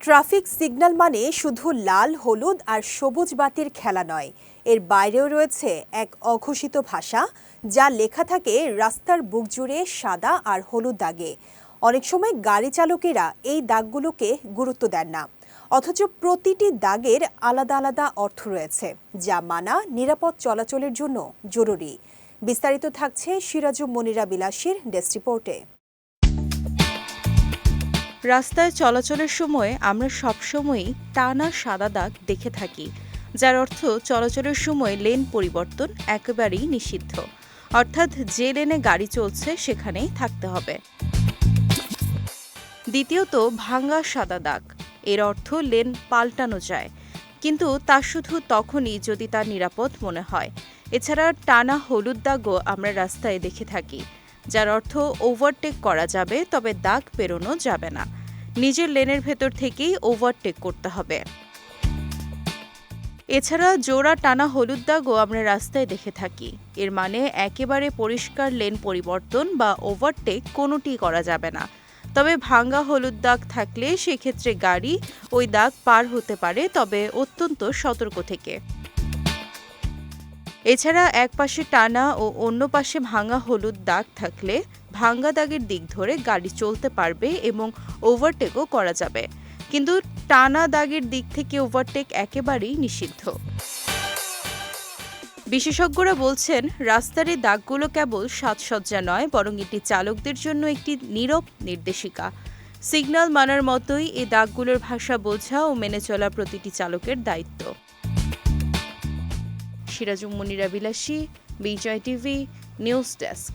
Traffic signal মানে শুধু লাল, হলুদ আর সবুজ বাতির খেলা নয়। এর বাইরেও রয়েছে এক অঘোষিত ভাষা, যা লেখা থাকে রাস্তার বুক জুড়ে সাদা আর হলুদ দাগে। অনেক সময় গাড়ি চালকেরা এই দাগগুলোকে গুরুত্ব দেন না। অথচ প্রতিটি দাগের আলাদা আলাদা অর্থ রয়েছে, যা মানা নিরাপদ চলাচলের জন্য জরুরি। বিস্তারিত থাকছে সিরাজু মনিরা বিলাসীর ডেস্ক রিপোর্টে। রাস্তায় চলাচলের সময় আমরা সবসময়ই টানা সাদা দাগ দেখে থাকি, যার অর্থ চলাচলের সময় লেন পরিবর্তন একেবারেই নিষিদ্ধ। অর্থাৎ যে লেনে গাড়ি চলছে সেখানেই থাকতে হবে। দ্বিতীয়ত, ভাঙ্গা সাদা দাগ। এর অর্থ লেন পাল্টানো যায়। কিন্তু তা শুধু তখনই যদি তা নিরাপদ মনে হয়। এছাড়া টানা হলুদ দাগও আমরা রাস্তায় দেখে থাকি, যার অর্থ ওভারটেক করা যাবে, তবে দাগ পেরোনো যাবে না। নিজের লেনের ভেতর থেকেই ওভারটেক করতে হবে। এছাড়া জোড়া টানা হলুদ দাগও আমরা রাস্তায় দেখে থাকি। এর মানে একেবারে পরিষ্কার লেন পরিবর্তন বা ওভারটেক কোনোটি করা যাবে না। তবে ভাঙ্গা হলুদ দাগ থাকলে সেক্ষেত্রে গাড়ি ওই দাগ পার হতে পারে, তবে অত্যন্ত সতর্ক থেকে। এছাড়া এক পাশে টানা ও অন্য পাশে ভাঙা হলুদ দাগ থাকলে ভাঙ্গা দাগের দিক ধরে গাড়ি চলতে পারবে এবং ওভারটেকও করা যাবে। কিন্তু টানা দাগের দিক থেকে ওভারটেক একেবারেই নিষিদ্ধ। বিশেষজ্ঞরা বলছেন, রাস্তার এই দাগগুলো কেবল সাজসজ্জা নয়, বরং এটি চালকদের জন্য একটি নীরব নির্দেশিকা। সিগন্যাল মানার মতোই এই দাগগুলোর ভাষা বোঝা ও মেনে চলা প্রতিটি চালকের দায়িত্ব। সিরাজুম মুনিরা বিলাসী বিজয় টিভি নিউজ ডেস্ক।